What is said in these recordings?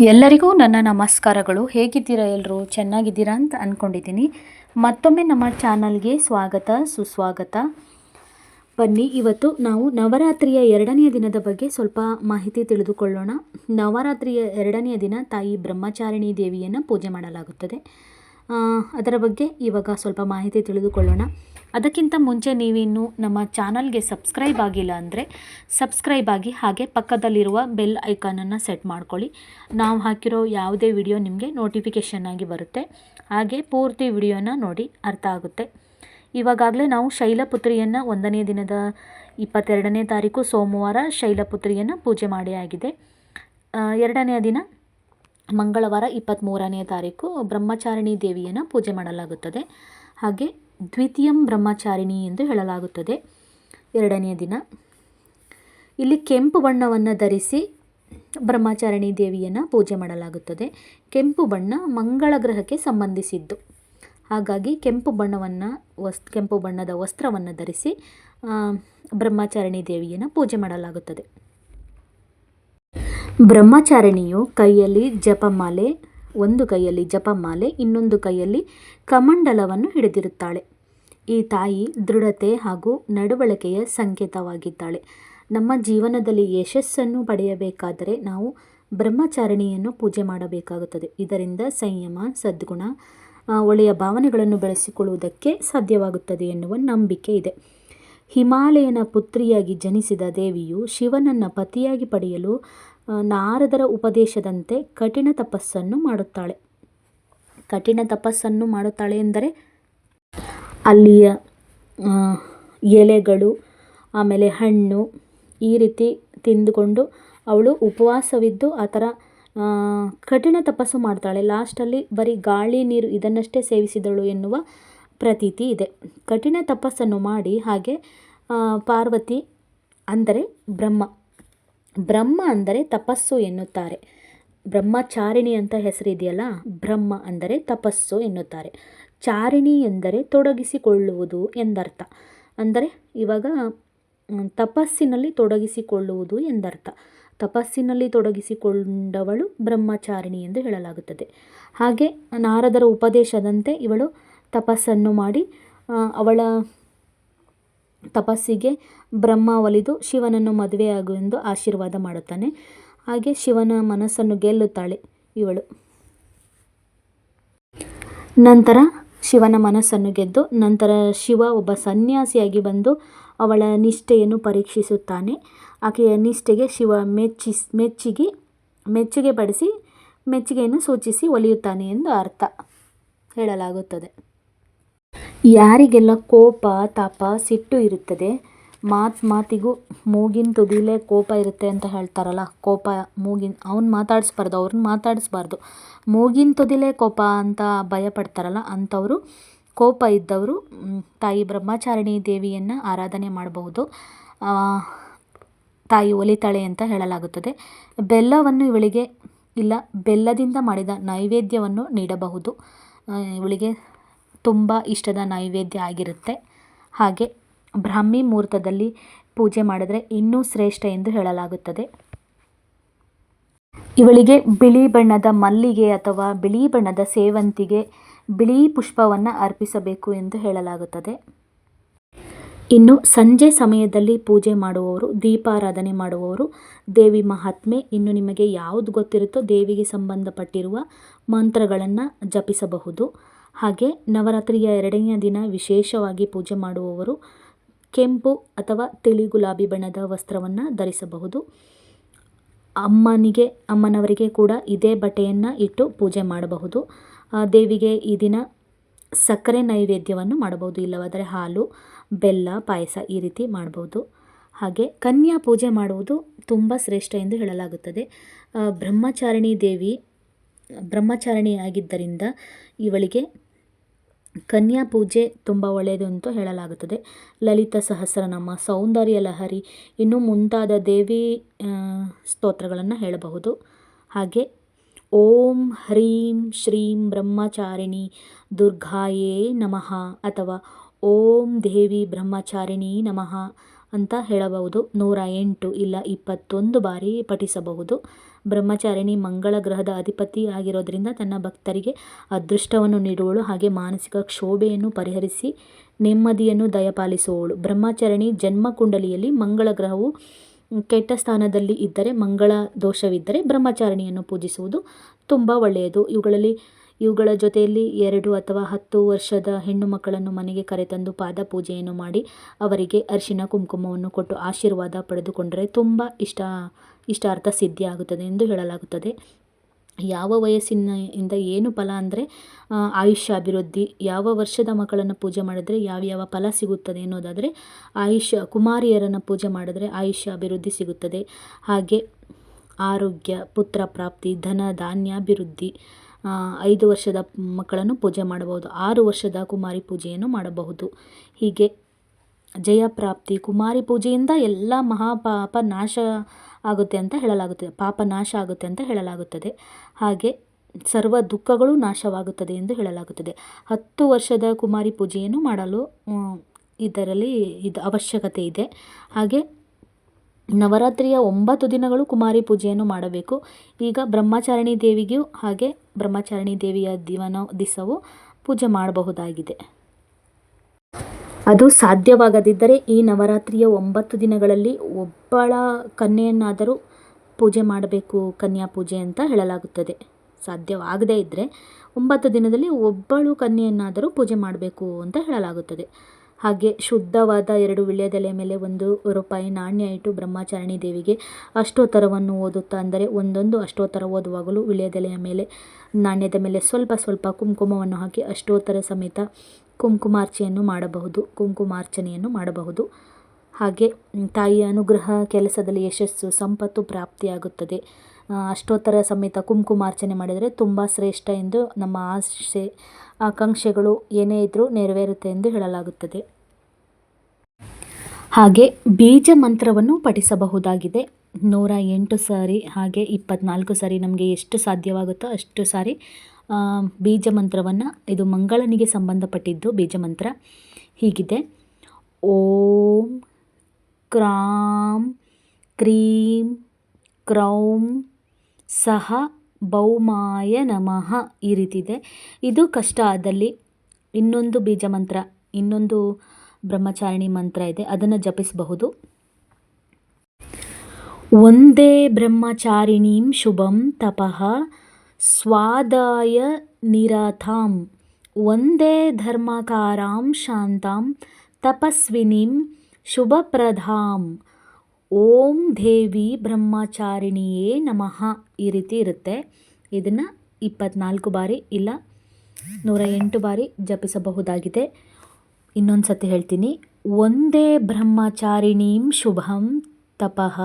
ಎಲ್ಲರಿಗೂ ನನ್ನ ನಮಸ್ಕಾರಗಳು. ಹೇಗಿದ್ದೀರಾ ಎಲ್ಲರೂ ಚೆನ್ನಾಗಿದ್ದೀರಾ ಅಂತ ಅಂದ್ಕೊಂಡಿದ್ದೀನಿ ಮತ್ತೊಮ್ಮೆ ನಮ್ಮ ಚಾನಲ್ಗೆ ಸ್ವಾಗತ, ಸುಸ್ವಾಗತ. ಬನ್ನಿ, ಇವತ್ತು ನಾವು ನವರಾತ್ರಿಯ ಎರಡನೆಯ ದಿನದ ಬಗ್ಗೆ ಸ್ವಲ್ಪ ಮಾಹಿತಿ ತಿಳಿದುಕೊಳ್ಳೋಣ. ನವರಾತ್ರಿಯ ಎರಡನೆಯ ದಿನ ತಾಯಿ ಬ್ರಹ್ಮಚಾರಿಣಿ ದೇವಿಯನ್ನು ಪೂಜೆ ಮಾಡಲಾಗುತ್ತದೆ. ಅದರ ಬಗ್ಗೆ ಇವಾಗ ಸ್ವಲ್ಪ ಮಾಹಿತಿ ತಿಳಿದುಕೊಳ್ಳೋಣ. ಅದಕ್ಕಿಂತ ಮುಂಚೆ ನೀವಿನ್ನು ನಮ್ಮ ಚಾನಲ್ಗೆ ಸಬ್ಸ್ಕ್ರೈಬ್ ಆಗಿಲ್ಲ ಅಂದರೆ ಸಬ್ಸ್ಕ್ರೈಬ್ ಆಗಿ ಹಾಗೆ ಪಕ್ಕದಲ್ಲಿರುವ ಬೆಲ್ ಐಕಾನನ್ನು ಸೆಟ್ ಮಾಡ್ಕೊಳ್ಳಿ. ನಾವು ಹಾಕಿರೋ ಯಾವುದೇ ವಿಡಿಯೋ ನಿಮಗೆ ನೋಟಿಫಿಕೇಷನ್ ಆಗಿ ಬರುತ್ತೆ. ಹಾಗೆ ಪೂರ್ತಿ ವಿಡಿಯೋನ ನೋಡಿ ಅರ್ಥ ಆಗುತ್ತೆ. ಇವಾಗಲೇ ನಾವು ಶೈಲಪುತ್ರಿಯನ್ನು ಒಂದನೇ ದಿನದ ಇಪ್ಪತ್ತೆರಡನೇ ತಾರೀಕು ಸೋಮವಾರ ಶೈಲಪುತ್ರಿಯನ್ನು ಪೂಜೆ ಮಾಡಿ ಆಗಿದೆ. ಎರಡನೆಯ ದಿನ ಮಂಗಳವಾರ ಇಪ್ಪತ್ತ್ಮೂರನೇ ತಾರೀಕು ಬ್ರಹ್ಮಚಾರಿಣಿ ದೇವಿಯನ್ನು ಪೂಜೆ ಮಾಡಲಾಗುತ್ತದೆ. ಹಾಗೆ ದ್ವಿತೀಯಂ ಬ್ರಹ್ಮಚಾರಿಣಿ ಎಂದು ಹೇಳಲಾಗುತ್ತದೆ. ಎರಡನೆಯ ದಿನ. ಇಲ್ಲಿ ಕೆಂಪು ಬಣ್ಣವನ್ನು ಧರಿಸಿ ಬ್ರಹ್ಮಚಾರಿಣಿ ದೇವಿಯನ್ನು ಪೂಜೆ ಮಾಡಲಾಗುತ್ತದೆ. ಕೆಂಪು ಬಣ್ಣ ಮಂಗಳ ಗ್ರಹಕ್ಕೆ ಸಂಬಂಧಿಸಿದ್ದು. ಹಾಗಾಗಿ ಕೆಂಪು ಬಣ್ಣವನ್ನು ವಸ್, ಕೆಂಪು ಬಣ್ಣದ ವಸ್ತ್ರವನ್ನು ಧರಿಸಿ ಬ್ರಹ್ಮಚಾರಿಣಿ ದೇವಿಯನ್ನು ಪೂಜೆ ಮಾಡಲಾಗುತ್ತದೆ. ಬ್ರಹ್ಮಚಾರಿಣಿಯು ಕೈಯಲ್ಲಿ ಜಪಮಾಲೆ ಒಂದು ಕೈಯಲ್ಲಿ ಜಪಮಾಲೆ ಇನ್ನೊಂದು ಕೈಯಲ್ಲಿ ಕಮಂಡಲವನ್ನು ಹಿಡಿದಿರುತ್ತಾಳೆ. ಈ ತಾಯಿ ದೃಢತೆ ಹಾಗೂ ನಡವಳಿಕೆಯ ಸಂಕೇತವಾಗಿದ್ದಾಳೆ. ನಮ್ಮ ಜೀವನದಲ್ಲಿ ಯಶಸ್ಸನ್ನು ಪಡೆಯಬೇಕಾದರೆ ನಾವು ಬ್ರಹ್ಮಚಾರಿಣಿಯನ್ನು ಪೂಜೆ ಮಾಡಬೇಕಾಗುತ್ತದೆ. ಇದರಿಂದ ಸಂಯಮ, ಸದ್ಗುಣ ಒಳ್ಳೆಯ ಭಾವನೆಗಳನ್ನು ಬೆಳೆಸಿಕೊಳ್ಳುವುದಕ್ಕೆ ಸಾಧ್ಯವಾಗುತ್ತದೆ ಎನ್ನುವ ನಂಬಿಕೆ ಇದೆ. ಹಿಮಾಲಯನ ಪುತ್ರಿಯಾಗಿ ಜನಿಸಿದ ದೇವಿಯು ಶಿವನನ್ನು ಪತಿಯಾಗಿ ಪಡೆಯಲು ನಾರದರ ಉಪದೇಶದಂತೆ ಕಠಿಣ ತಪಸ್ಸನ್ನು ಮಾಡುತ್ತಾಳೆ. ಕಠಿಣ ತಪಸ್ಸನ್ನು ಮಾಡುತ್ತಾಳೆ ಎಂದರೆ ಅಲ್ಲಿಯ ಎಲೆಗಳು, ಆಮೇಲೆ ಹಣ್ಣು ಈ ರೀತಿ ತಿಂದುಕೊಂಡು ಅವಳು ಉಪವಾಸವಿದ್ದು ಆ ಥರ ಕಠಿಣ ತಪಸ್ಸು ಮಾಡ್ತಾಳೆ. ಲಾಸ್ಟಲ್ಲಿ ಬರೀ ಗಾಳಿ ನೀರು ಇದನ್ನಷ್ಟೇ ಸೇವಿಸಿದಳು ಎನ್ನುವ ಪ್ರತೀತಿ ಇದೆ. ಕಠಿಣ ತಪಸ್ಸನ್ನು ಮಾಡಿ ಹಾಗೆ ಪಾರ್ವತಿ ಅಂದರೆ ಬ್ರಹ್ಮ ಬ್ರಹ್ಮ ಅಂದರೆ ತಪಸ್ಸು ಎನ್ನುತ್ತಾರೆ. ಬ್ರಹ್ಮಚಾರಿಣಿ ಅಂತ ಹೆಸರಿದೆಯಲ್ಲ? ಬ್ರಹ್ಮ ಅಂದರೆ ತಪಸ್ಸು ಎನ್ನುತ್ತಾರೆ. ಚಾರಿಣಿ ಎಂದರೆ ತೊಡಗಿಸಿಕೊಳ್ಳುವುದು ಎಂದರ್ಥ. ಅಂದರೆ ಇವಾಗ ತಪಸ್ಸಿನಲ್ಲಿ ತೊಡಗಿಸಿಕೊಳ್ಳುವುದು ಎಂದರ್ಥ. ತಪಸ್ಸಿನಲ್ಲಿ ತೊಡಗಿಸಿಕೊಂಡವಳು ಬ್ರಹ್ಮಚಾರಿಣಿ ಎಂದು ಹೇಳಲಾಗುತ್ತದೆ. ಹಾಗೆ ನಾರದರ ಉಪದೇಶದಂತೆ ಇವಳು ತಪಸ್ಸನ್ನು ಮಾಡಿ ಅವಳ ತಪಸ್ಸಿಗೆ ಬ್ರಹ್ಮ ಒಲಿದು ಶಿವನನ್ನು ಮದುವೆಯಾಗು ಎಂದು ಆಶೀರ್ವಾದ ಮಾಡುತ್ತಾನೆ. ಹಾಗೆ ಶಿವನ ಮನಸ್ಸನ್ನು ಗೆಲ್ಲುತ್ತಾಳೆ ಇವಳು. ನಂತರ ಶಿವನ ಮನಸ್ಸನ್ನು ಗೆದ್ದು ನಂತರ ಶಿವ ಒಬ್ಬ ಸನ್ಯಾಸಿಯಾಗಿ ಬಂದು ಅವಳ ನಿಷ್ಠೆಯನ್ನು ಪರೀಕ್ಷಿಸುತ್ತಾನೆ. ಆಕೆಯ ನಿಷ್ಠೆಗೆ ಶಿವ ಮೆಚ್ಚಿಸ್ ಮೆಚ್ಚಿಗೆ, ಮೆಚ್ಚುಗೆ ಪಡಿಸಿ, ಮೆಚ್ಚುಗೆಯನ್ನು ಸೂಚಿಸಿ ಒಲಿಯುತ್ತಾನೆ ಎಂದು ಅರ್ಥ ಹೇಳಲಾಗುತ್ತದೆ. ಯಾರಿಗೆಲ್ಲ ಕೋಪ, ತಾಪ, ಸಿಟ್ಟು ಇರುತ್ತದೆ ಮಾತು ಮಾತಿಗೂ ಮೂಗಿನ ತುದಿಲೇ ಕೋಪ ಇರುತ್ತೆ ಅಂತ ಹೇಳ್ತಾರಲ್ಲ, ಕೋಪ ಮೂಗಿನ, ಅವ್ನು ಮಾತಾಡಿಸ್ಬಾರ್ದು ಅವ್ರನ್ನ ಮಾತಾಡಿಸ್ಬಾರ್ದು. ಮೂಗಿನ ತುದಿಲೇ ಕೋಪ ಅಂತ ಭಯ ಪಡ್ತಾರಲ್ಲ ಅಂಥವರು ಕೋಪ ಇದ್ದವರು ತಾಯಿ ಬ್ರಹ್ಮಚಾರಿಣಿ ದೇವಿಯನ್ನು ಆರಾಧನೆ ಮಾಡಬಹುದು. ತಾಯಿ ಒಲಿತಾಳೆ ಅಂತ ಹೇಳಲಾಗುತ್ತದೆ. ಬೆಲ್ಲವನ್ನು ಇವಳಿಗೆ, ಇಲ್ಲ, ಬೆಲ್ಲದಿಂದ ಮಾಡಿದ ನೈವೇದ್ಯವನ್ನು ನೀಡಬಹುದು. ಇವಳಿಗೆ ತುಂಬ ಇಷ್ಟದ ನೈವೇದ್ಯ ಆಗಿರುತ್ತೆ. ಹಾಗೆ ಬ್ರಾಹ್ಮಿ ಮುಹೂರ್ತದಲ್ಲಿ ಪೂಜೆ ಮಾಡಿದರೆ ಇನ್ನೂ ಶ್ರೇಷ್ಠ ಎಂದು ಹೇಳಲಾಗುತ್ತದೆ. ಇವಳಿಗೆ ಬಿಳಿ ಬಣ್ಣದ ಮಲ್ಲಿಗೆ ಅಥವಾ ಬಿಳಿ ಬಣ್ಣದ ಸೇವಂತಿಗೆ ಬಿಳಿ ಪುಷ್ಪವನ್ನು ಅರ್ಪಿಸಬೇಕು ಎಂದು ಹೇಳಲಾಗುತ್ತದೆ. ಇನ್ನು ಸಂಜೆ ಸಮಯದಲ್ಲಿ ಪೂಜೆ ಮಾಡುವವರು, ದೀಪಾರಾಧನೆ ಮಾಡುವವರು, ದೇವಿ ಮಹಾತ್ಮೆ, ಇನ್ನು ನಿಮಗೆ ಯಾವುದು ಗೊತ್ತಿರುತ್ತೋ ದೇವಿಗೆ ಸಂಬಂಧಪಟ್ಟಿರುವ ಮಂತ್ರಗಳನ್ನು ಜಪಿಸಬಹುದು. ಹಾಗೆ ನವರಾತ್ರಿಯ ಎರಡನೆಯ ದಿನ ವಿಶೇಷವಾಗಿ ಪೂಜೆ ಮಾಡುವವರು ಕೆಂಪು ಅಥವಾ ತಿಳಿ ಗುಲಾಬಿ ಬಣ್ಣದ ವಸ್ತ್ರವನ್ನು ಧರಿಸಬಹುದು. ಅಮ್ಮನಿಗೆ, ಅಮ್ಮನವರಿಗೆ ಕೂಡ ಇದೇ ಬಟ್ಟೆಯನ್ನು ಇಟ್ಟು ಪೂಜೆ ಮಾಡಬಹುದು. ದೇವಿಗೆ ಈ ದಿನ ಸಕ್ಕರೆ ನೈವೇದ್ಯವನ್ನು ಮಾಡಬಹುದು, ಇಲ್ಲವಾದರೆ ಹಾಲು, ಬೆಲ್ಲ, ಪಾಯಸ ಈ ರೀತಿ ಮಾಡಬಹುದು. ಹಾಗೆ ಕನ್ಯಾ ಪೂಜೆ ಮಾಡುವುದು ತುಂಬ ಶ್ರೇಷ್ಠ ಎಂದು ಹೇಳಲಾಗುತ್ತದೆ. ಬ್ರಹ್ಮಚಾರಿಣಿ ದೇವಿ, ಬ್ರಹ್ಮಚಾರಿಣಿಯಾಗಿದ್ದರಿಂದ ಇವಳಿಗೆ ಕನ್ಯಾ ಪೂಜೆ ತುಂಬ ಒಳ್ಳೆಯದು ಅಂತ ಹೇಳಲಾಗುತ್ತದೆ. ಲಲಿತ ಸಹಸ್ರನಾಮ, ಸೌಂದರ್ಯ ಲಹರಿ, ಇನ್ನು ಮುಂತಾದ ದೇವಿ ಸ್ತೋತ್ರಗಳನ್ನು ಹೇಳಬಹುದು. ಹಾಗೆ, ಓಂ ಹ್ರೀಂ ಶ್ರೀಂ ಬ್ರಹ್ಮಚಾರಿಣಿ ದುರ್ಗಾಯೇ ನಮಃ ಅಥವಾ ಓಂ ದೇವಿ ಬ್ರಹ್ಮಚಾರಿಣಿ ನಮಃ ಅಂತ ಹೇಳಬಹುದು. ನೂರ ಎಂಟು ಇಲ್ಲ ಇಪ್ಪತ್ತೊಂದು ಬಾರಿ ಪಠಿಸಬಹುದು. ಬ್ರಹ್ಮಚಾರಿಣಿ ಮಂಗಳ ಗ್ರಹದ ಅಧಿಪತಿ ಆಗಿರೋದ್ರಿಂದ ತನ್ನ ಭಕ್ತರಿಗೆ ಅದೃಷ್ಟವನ್ನು ನೀಡುವಳು. ಹಾಗೆ ಮಾನಸಿಕ ಕ್ಷೋಭೆಯನ್ನು ಪರಿಹರಿಸಿ ನೆಮ್ಮದಿಯನ್ನು ದಯಪಾಲಿಸುವವಳು ಬ್ರಹ್ಮಚಾರಿಣಿ ಜನ್ಮ ಕುಂಡಲಿಯಲ್ಲಿ ಮಂಗಳ ಗ್ರಹವು ಕೆಟ್ಟ ಸ್ಥಾನದಲ್ಲಿ ಇದ್ದರೆ ಮಂಗಳ ದೋಷವಿದ್ದರೆ ಬ್ರಹ್ಮಚಾರಿಣಿಯನ್ನು ಪೂಜಿಸುವುದು ತುಂಬ ಒಳ್ಳೆಯದು. ಇವುಗಳಲ್ಲಿ ಇವುಗಳ ಜೊತೆಯಲ್ಲಿ ಎರಡು ಅಥವಾ ಹತ್ತು ವರ್ಷದ ಹೆಣ್ಣು ಮಕ್ಕಳನ್ನು ಮನೆಗೆ ಕರೆತಂದು ಪಾದ ಪೂಜೆಯನ್ನು ಮಾಡಿ ಅವರಿಗೆ ಅರಿಶಿನ, ಕುಂಕುಮವನ್ನು ಕೊಟ್ಟು ಆಶೀರ್ವಾದ ಪಡೆದುಕೊಂಡರೆ ತುಂಬ ಇಷ್ಟ, ಇಷ್ಟಾರ್ಥ ಸಿದ್ಧಿಯಾಗುತ್ತದೆ ಎಂದು ಹೇಳಲಾಗುತ್ತದೆ. ಯಾವ ವಯಸ್ಸಿನ ಇಂದ ಏನು ಫಲ ಅಂದರೆ ಆಯುಷ್ಯ ಅಭಿವೃದ್ಧಿ, ಯಾವ ವರ್ಷದ ಮಕ್ಕಳನ್ನು ಪೂಜೆ ಮಾಡಿದರೆ ಯಾವ ಫಲ ಸಿಗುತ್ತದೆ ಅನ್ನೋದಾದರೆ, ಆಯುಷ್ಯ, ಕುಮಾರಿಯರನ್ನು ಪೂಜೆ ಮಾಡಿದ್ರೆ ಆಯುಷ್ಯ ಅಭಿವೃದ್ಧಿ ಸಿಗುತ್ತದೆ. ಹಾಗೆ ಆರೋಗ್ಯ, ಪುತ್ರ ಪ್ರಾಪ್ತಿ, ಧನ, ಧಾನ್ಯ, ಅಭಿವೃದ್ಧಿ ಐದು ವರ್ಷದ ಮಕ್ಕಳನ್ನು ಪೂಜೆ ಮಾಡಬಹುದು. ಆರು ವರ್ಷದ ಕುಮಾರಿ ಪೂಜೆಯನ್ನು ಮಾಡಬಹುದು. ಹೀಗೆ ಜಯಪ್ರಾಪ್ತಿ ಕುಮಾರಿ ಪೂಜೆಯಿಂದ ಎಲ್ಲ ಮಹಾಪಾಪ ನಾಶ ಆಗುತ್ತೆ ಅಂತ ಹೇಳಲಾಗುತ್ತದೆ ಪಾಪ ನಾಶ ಆಗುತ್ತೆ ಅಂತ ಹೇಳಲಾಗುತ್ತದೆ. ಹಾಗೆ ಸರ್ವ ದುಃಖಗಳು ನಾಶವಾಗುತ್ತದೆ ಎಂದು ಹೇಳಲಾಗುತ್ತದೆ. ಹತ್ತು ವರ್ಷದ ಕುಮಾರಿ ಪೂಜೆಯನ್ನು ಮಾಡಲು ಇದರಲ್ಲಿ ಇದು ಅವಶ್ಯಕತೆ ಇದೆ. ಹಾಗೆ ನವರಾತ್ರಿಯ ಒಂಬತ್ತು ದಿನಗಳು ಕುಮಾರಿ ಪೂಜೆಯನ್ನು ಮಾಡಬೇಕು. ಈಗ ಬ್ರಹ್ಮಚಾರಿಣಿ ದೇವಿಗೂ ಹಾಗೆ ಬ್ರಹ್ಮಚಾರಿಣಿ ದೇವಿಯ ದಿವನ ದಿವಸವು ಪೂಜೆ ಮಾಡಬಹುದಾಗಿದೆ. ಅದು ಸಾಧ್ಯವಾಗದಿದ್ದರೆ ಈ ನವರಾತ್ರಿಯ ಒಂಬತ್ತು ದಿನಗಳಲ್ಲಿ ಒಬ್ಬಳ ಕನ್ಯೆಯನ್ನಾದರೂ ಪೂಜೆ ಮಾಡಬೇಕು, ಕನ್ಯಾ ಪೂಜೆ ಅಂತ ಹೇಳಲಾಗುತ್ತದೆ. ಸಾಧ್ಯವಾಗದೇ ಇದ್ದರೆ ಒಂಬತ್ತು ದಿನದಲ್ಲಿ ಒಬ್ಬಳು ಕನ್ಯೆಯನ್ನಾದರೂ ಪೂಜೆ ಮಾಡಬೇಕು ಅಂತ ಹೇಳಲಾಗುತ್ತದೆ. ಹಾಗೆ ಶುದ್ಧವಾದ ಎರಡು ವಿಳ್ಯದೆಲೆ ಮೇಲೆ ಒಂದು ರೂಪಾಯಿ ನಾಣ್ಯ ಇಟ್ಟು ಬ್ರಹ್ಮಚಾರಿಣಿ ದೇವಿಗೆ ಅಷ್ಟೋತ್ತರವನ್ನು ಓದುತ್ತಾ ಅಂದರೆ ಒಂದೊಂದು ಅಷ್ಟೋತ್ತರ ಓದುವಾಗಲೂ ವಿಳ್ಯದೆಲೆಯ ಮೇಲೆ, ನಾಣ್ಯದ ಮೇಲೆ ಸ್ವಲ್ಪ ಸ್ವಲ್ಪ ಕುಂಕುಮವನ್ನು ಹಾಕಿ ಅಷ್ಟೋತ್ತರ ಸಮೇತ ಕುಂಕುಮಾರ್ಚೆಯನ್ನು ಮಾಡಬಹುದು, ಕುಂಕುಮಾರ್ಚನೆಯನ್ನು ಮಾಡಬಹುದು. ಹಾಗೆ ತಾಯಿಯ ಅನುಗ್ರಹ ಕೆಲಸದಲ್ಲಿ ಯಶಸ್ಸು, ಸಂಪತ್ತು, ಪ್ರಾಪ್ತಿಯಾಗುತ್ತದೆ. ಅಷ್ಟೋತ್ತರ ಸಮೇತ ಕುಂಕುಮಾರ್ಚನೆ ಮಾಡಿದರೆ ತುಂಬ ಶ್ರೇಷ್ಠ ಎಂದು ನಮ್ಮ ಆಸೆ ಆಕಾಂಕ್ಷೆಗಳು ಏನೇ ಇದ್ದರೂ ನೆರವೇರುತ್ತೆ ಎಂದು ಹೇಳಲಾಗುತ್ತದೆ. ಹಾಗೆ ಬೀಜ ಮಂತ್ರವನ್ನು ಪಠಿಸಬಹುದಾಗಿದೆ. ನೂರ ಎಂಟು ಸಾರಿ ಹಾಗೆ ಇಪ್ಪತ್ನಾಲ್ಕು ಸಾರಿ ನಮಗೆ ಎಷ್ಟು ಸಾಧ್ಯವಾಗುತ್ತೋ ಅಷ್ಟು ಸಾರಿ ಬೀಜ ಮಂತ್ರವನ್ನು, ಇದು ಮಂಗಳನಿಗೆ ಸಂಬಂಧಪಟ್ಟಿದ್ದು ಬೀಜ ಮಂತ್ರ. ಹೀಗಿದೆ. ಓಂ ಕ್ರಾಂ ಕ್ರೀಂ ಕ್ರೌಂ ಸಹ ಬೌಮಾಯ ನಮಃ ಈ ರೀತಿ ಇದೆ ಇದು ಕಷ್ಟ ಆದಲ್ಲಿ ಇನ್ನೊಂದು ಬೀಜ ಮಂತ್ರ, ಇನ್ನೊಂದು ಬ್ರಹ್ಮಚಾರಿಣಿ ಮಂತ್ರ ಇದೆ. ಅದನ್ನು ಜಪಿಸಬಹುದು. ಒಂದೇ ಬ್ರಹ್ಮಚಾರಿಣೀಂ ಶುಭಂ ತಪಃ ಸ್ವಾದಾಯ ನಿರಥಾಂ ಒಂದೇ ಧರ್ಮಕಾರಾಂ ಶಾಂತಾಂ ತಪಸ್ವಿನಿಂ ಶುಭಪ್ರಧಾಂ ಓಂ ದೇವಿ ಬ್ರಹ್ಮಚಾರಿಣಿಯೇ ನಮಃ ಈ ರೀತಿ ಇರುತ್ತೆ. ಇದನ್ನು ಇಪ್ಪತ್ನಾಲ್ಕು ಬಾರಿ ಇಲ್ಲ, ನೂರ ಎಂಟು ಬಾರಿ ಜಪಿಸಬಹುದಾಗಿದೆ. ಇನ್ನೊಂದು ಸತಿ ಹೇಳ್ತೀನಿ. ಒಂದೇ ಬ್ರಹ್ಮಚಾರಿಣೀಂ ಶುಭಂ ತಪಃ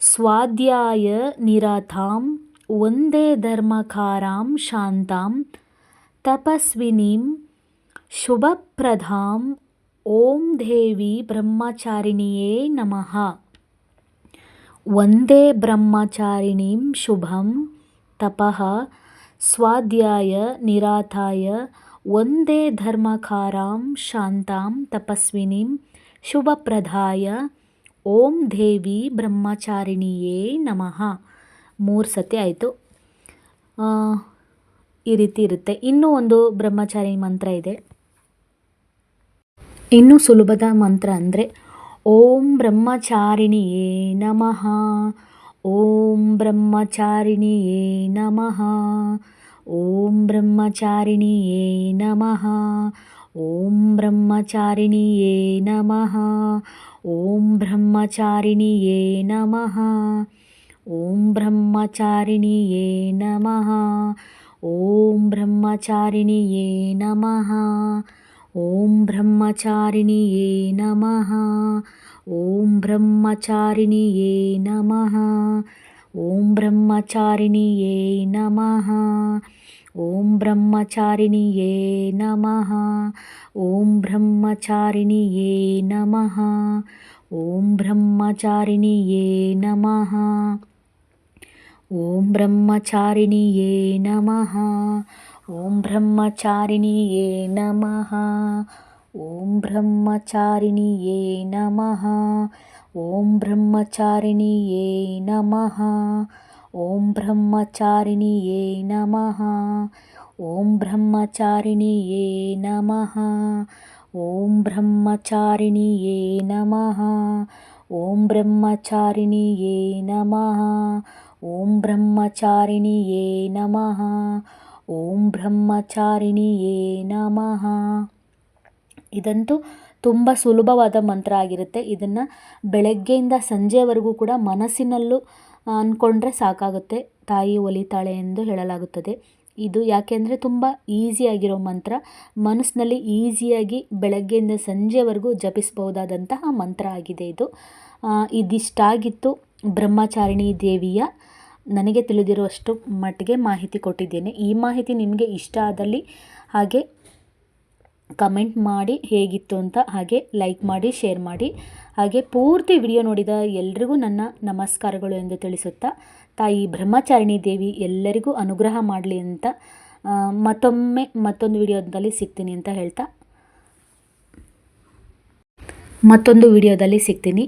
ಸ್ವಾಧ್ಯಾಯ ನಿರಥಾಂ ಒಂದೇ ಧರ್ಮಕಾರಾಂ ಶಾಂತಾಂ ತಪಸ್ವಿನೀಂ ಶುಭಪ್ರಧಾಂ ಓಂ ದೇವಿ ಬ್ರಹ್ಮಚಾರಿಣಿಯೇ ನಮಃ. ಒಂದೇ ಬ್ರಹ್ಮಚಾರಿಣೀಂ ಶುಭಂ. ತಪಃ ಸ್ವಾಧ್ಯಾಯ ನಿರಾಥಾಯ ಒಂದೇ ಧರ್ಮಕಾರಾಂ ಶಾಂತಾಂ ತಪಸ್ವಿನಿಂ ಶುಭಪ್ರದಾಯ. ಓಂ ದೇವಿ ಬ್ರಹ್ಮಚಾರಿಣಿಯೇ ನಮಃ. ಮೂರು ಸತಿ ಆಯಿತು. ಈ ರೀತಿ ಇರುತ್ತೆ. ಇನ್ನೂ ಒಂದು ಬ್ರಹ್ಮಚಾರಿ ಮಂತ್ರ ಇದೆ. ಇನ್ನೂ ಸುಲಭದ ಮಂತ್ರ ಅಂದರೆ, ಓಂ ಬ್ರಹ್ಮಚಾರಿಣಿಯೇ ನಮಃ, ಓಂ ಬ್ರಹ್ಮಚಾರಿಣಿಯೇ ನಮಃ, ಓಂ ಬ್ರಹ್ಮಚಾರಿಣಿಯೇ ನಮಃ, ಓಂ ಬ್ರಹ್ಮಚಾರಿಣಿಯೇ ನಮಃ, ಓಂ ಬ್ರಹ್ಮಚಾರಿಣಿಯೇ ನಮಃ, ಓಂ ಬ್ರಹ್ಮಚಾರಿಣಿಯೇ ನಮಃ, ಓಂ ಬ್ರಹ್ಮಚಾರಿಣಿಯೇ ನಮಃ. ఓం బ్రహ్మచారిణియే నమ? ఓం బ్రహ్మచారిణియే నమ? ఓం బ్రహ్మచారిణియే నమ? ఓం బ్రహ్మచారిణియే నమ? ఓం బ్రహ్మచారిణియే నమ? ఓం బ్రహ్మచారిణియే నమ? ఓం బ్రహ్మచారిణియే నమ? ಬ್ರಹ್ಮಚಾರಿಣಿಯೇ ನಮಃ ಓಂ ಬ್ರಹ್ಮಚಾರಿಣಿಯೇ ನಮಃ ಓಂ ಬ್ರಹ್ಮಚಾರಿಣಿಯೇ ನಮಃ ಓಂ ಬ್ರಹ್ಮಚಾರಿಣಿಯೇ ನಮಃ ಓಂ ಬ್ರಹ್ಮಚಾರಿಣಿಯೇ ನಮಃ ಓಂ ಬ್ರಹ್ಮಚಾರಿಣಿಯೇ ನಮಃ ಓಂ ಬ್ರಹ್ಮಚಾರಿಣಿಯೇ ನಮಃ ಓಂ ಬ್ರಹ್ಮಚಾರಿಣಿಯೇ ನಮಃ ಓಂ ಬ್ರಹ್ಮಚಾರಿಣಿಯೇ ನಮಃ ಓಂ ಬ್ರಹ್ಮಚಾರಿಣಿಯೇ ನಮಃ ಓಂ ಬ್ರಹ್ಮಚಾರಿಣಿಯೇ ನಮಃ ಓಂ ಬ್ರಹ್ಮಚಾರಿಣಿಯೇ ನಮಃ. ಇದಂತೂ ತುಂಬ ಸುಲಭವಾದ ಮಂತ್ರ ಆಗಿರುತ್ತೆ. ಇದನ್ನು ಬೆಳಗ್ಗೆಯಿಂದ ಸಂಜೆವರೆಗೂ ಕೂಡ ಮನಸ್ಸಿನಲ್ಲೂ ಅಂದ್ಕೊಂಡ್ರೆ ಸಾಕಾಗುತ್ತೆ. ತಾಯಿ ಒಲಿತಾಳೆ ಎಂದು ಹೇಳಲಾಗುತ್ತದೆ. ಇದು ಯಾಕೆಂದರೆ ತುಂಬ ಈಸಿಯಾಗಿರೋ ಮಂತ್ರ. ಮನಸ್ಸಿನಲ್ಲಿ ಈಸಿಯಾಗಿ ಬೆಳಗ್ಗೆಯಿಂದ ಸಂಜೆವರೆಗೂ ಜಪಿಸಬಹುದಾದಂತಹ ಮಂತ್ರ ಆಗಿದೆ ಇದು. ಇದಿಷ್ಟಾಗಿತ್ತು ಬ್ರಹ್ಮಚಾರಿಣಿ ದೇವಿಯ ನನಗೆ ತಿಳಿದಿರುವಷ್ಟು ಮಟ್ಟಿಗೆ ಮಾಹಿತಿ ಕೊಟ್ಟಿದ್ದೇನೆ. ಈ ಮಾಹಿತಿ ನಿಮಗೆ ಇಷ್ಟ ಆದಲ್ಲಿ ಹಾಗೆ ಕಮೆಂಟ್ ಮಾಡಿ ಹೇಗಿತ್ತು ಅಂತ ಹಾಗೆ ಲೈಕ್ ಮಾಡಿ, ಶೇರ್ ಮಾಡಿ. ಹಾಗೆ ಪೂರ್ತಿ ವಿಡಿಯೋ ನೋಡಿದ ಎಲ್ರಿಗೂ ನನ್ನ ನಮಸ್ಕಾರಗಳು ಎಂದು ತಿಳಿಸುತ್ತಾ, ತಾಯಿ ಬ್ರಹ್ಮಚಾರಿಣಿ ದೇವಿ ಎಲ್ಲರಿಗೂ ಅನುಗ್ರಹ ಮಾಡಲಿ ಅಂತ ಮತ್ತೊಮ್ಮೆ ಮತ್ತೊಂದು ವಿಡಿಯೋದಲ್ಲಿ ಸಿಗ್ತೀನಿ ಅಂತ ಹೇಳ್ತಾ. ಮತ್ತೊಂದು ವಿಡಿಯೋದಲ್ಲಿ ಸಿಗ್ತೀನಿ.